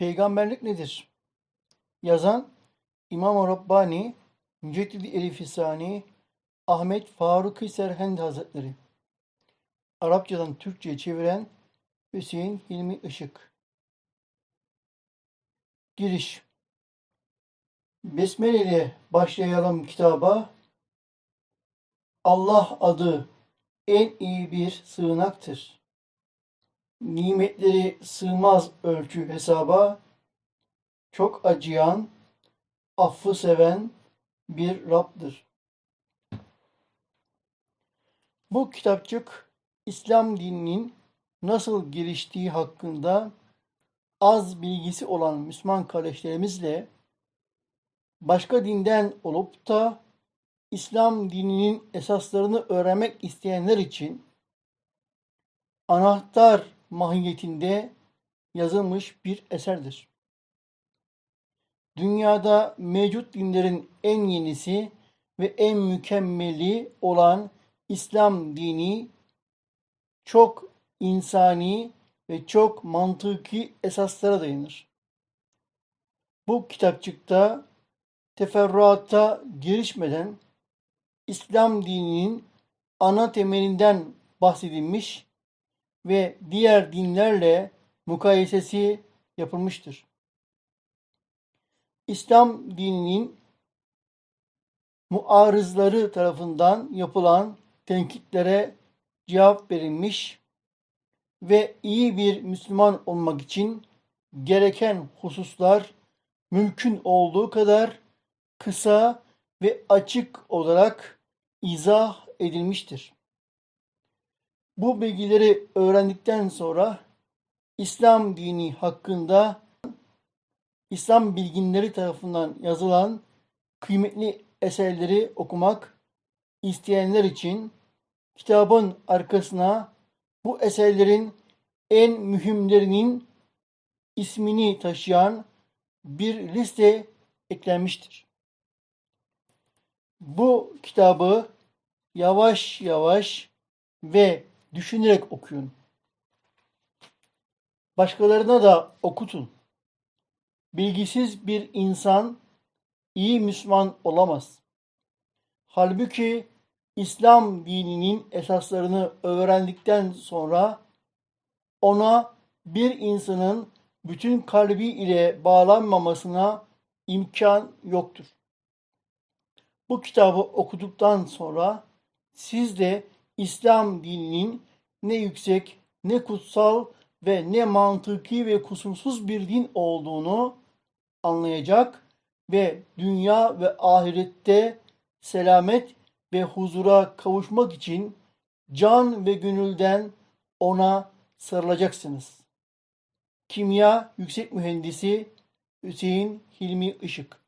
Peygamberlik nedir? Yazan İmam-ı Rabbani Müceddidi Elif-i Sani Ahmet Faruk-i Serhend Hazretleri Arapçadan Türkçe'ye çeviren Hüseyin Hilmi Işık Giriş Besmele ile başlayalım kitaba. Allah adı en iyi bir sığınaktır. Nimetleri sığmaz ölçü hesaba. Çok acıyan, affı seven bir Rab'dır. Bu kitapçık İslam dininin nasıl geliştiği hakkında az bilgisi olan Müslüman kardeşlerimizle başka dinden olup da İslam dininin esaslarını öğrenmek isteyenler için anahtar mahiyetinde yazılmış bir eserdir. Dünyada mevcut dinlerin en yenisi ve en mükemmeli olan İslam dini çok insani ve çok mantıki esaslara dayanır. Bu kitapçıkta teferruata girişmeden İslam dininin ana temelinden bahsedilmiş ve diğer dinlerle mukayesesi yapılmıştır. İslam dininin muarızları tarafından yapılan tenkitlere cevap verilmiş ve iyi bir Müslüman olmak için gereken hususlar mümkün olduğu kadar kısa ve açık olarak izah edilmiştir. Bu bilgileri öğrendikten sonra İslam dini hakkında İslam bilginleri tarafından yazılan kıymetli eserleri okumak isteyenler için kitabın arkasına bu eserlerin en mühimlerinin ismini taşıyan bir liste eklenmiştir. Bu kitabı yavaş yavaş ve düşünerek okuyun. Başkalarına da okutun. Bilgisiz bir insan iyi Müslüman olamaz. Halbuki İslam dininin esaslarını öğrendikten sonra ona bir insanın bütün kalbi ile bağlanmamasına imkan yoktur. Bu kitabı okuduktan sonra siz de İslam dininin ne yüksek, ne kutsal ve ne mantıki ve kusursuz bir din olduğunu anlayacak ve dünya ve ahirette selamet ve huzura kavuşmak için can ve gönülden ona sarılacaksınız. Kimya Yüksek Mühendisi Hüseyin Hilmi Işık